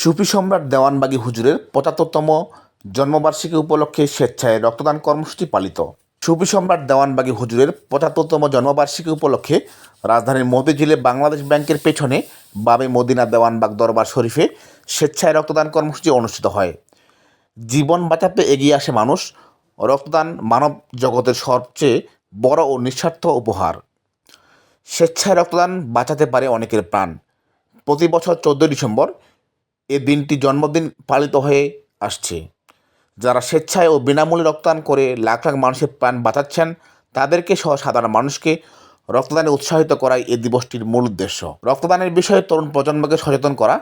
সুফি সম্রাট দেওয়ানবাগী হুজুরের পঁচাত্তরতম জন্মবার্ষিকী উপলক্ষে স্বেচ্ছায় রক্তদান কর্মসূচি পালিত। সুফি সম্রাট দেওয়ানবাগী হুজুরের পঁচাত্তরতম জন্মবার্ষিকী উপলক্ষে রাজধানীর মতিঝিলে বাংলাদেশ ব্যাংকের পেছনে বাবে মদিনা দেওয়ানবাগ দরবার শরীফে স্বেচ্ছায় রক্তদান কর্মসূচি অনুষ্ঠিত হয়। জীবন বাঁচাতে এগিয়ে আসে মানুষ, রক্তদান মানব জগতের সবচেয়ে বড় ও নিঃস্বার্থ উপহার। স্বেচ্ছায় রক্তদান বাঁচাতে পারে অনেকের প্রাণ। প্রতি বছর চোদ্দোই ডিসেম্বর এ দিনটি জন্মদিন পালিত হয়ে আসছে। যারা স্বেচ্ছায় ও বিনামূল্যে রক্তদান করে লাখ লাখ মানুষের প্রাণ বাঁচাচ্ছেন, তাদেরকে সহ সাধারণ মানুষকে রক্তদানে উৎসাহিত করাই এই দিবসটির মূল উদ্দেশ্য। রক্তদানের বিষয়ে তরুণ প্রজন্মকে সচেতন করা,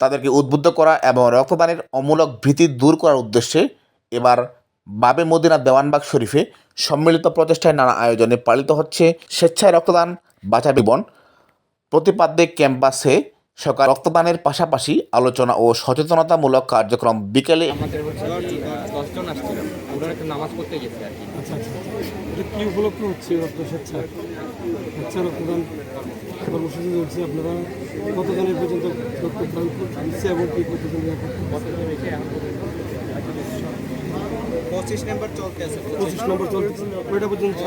তাদেরকে উদ্বুদ্ধ করা এবং রক্তদানের অমূলক ভীতি দূর করার উদ্দেশ্যে এবার বাবে মদিনা দেওয়ানবাগ শরীফে সম্মিলিত প্রচেষ্টায় নানা আয়োজনে পালিত হচ্ছে স্বেচ্ছায় রক্তদান বাঁচা জীবন প্রতিপাদ্যে ক্যাম্পাসে সকাল রক্তদানের পাশাপাশি আলোচনা ও সচেতনতামূলক কার্যক্রম বিকেলে আমাদের হচ্ছে দশজন আসছিলাম আমরা একটু নামাজ পড়তে গেছি আর কি। আচ্ছা আচ্ছা উপলক্ষে হচ্ছে রক্ত স্বেচ্ছা স্বেচ্ছা রক্তদান কর্মসূচি চলছে। আপনারা কতজনের পর্যন্ত রক্তদান দিচ্ছে এবং কী কতজন পঁচিশ নাম্বার চলতে আছে। পঁচিশ নম্বর পর্যন্ত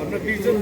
আপনার বিশ জন?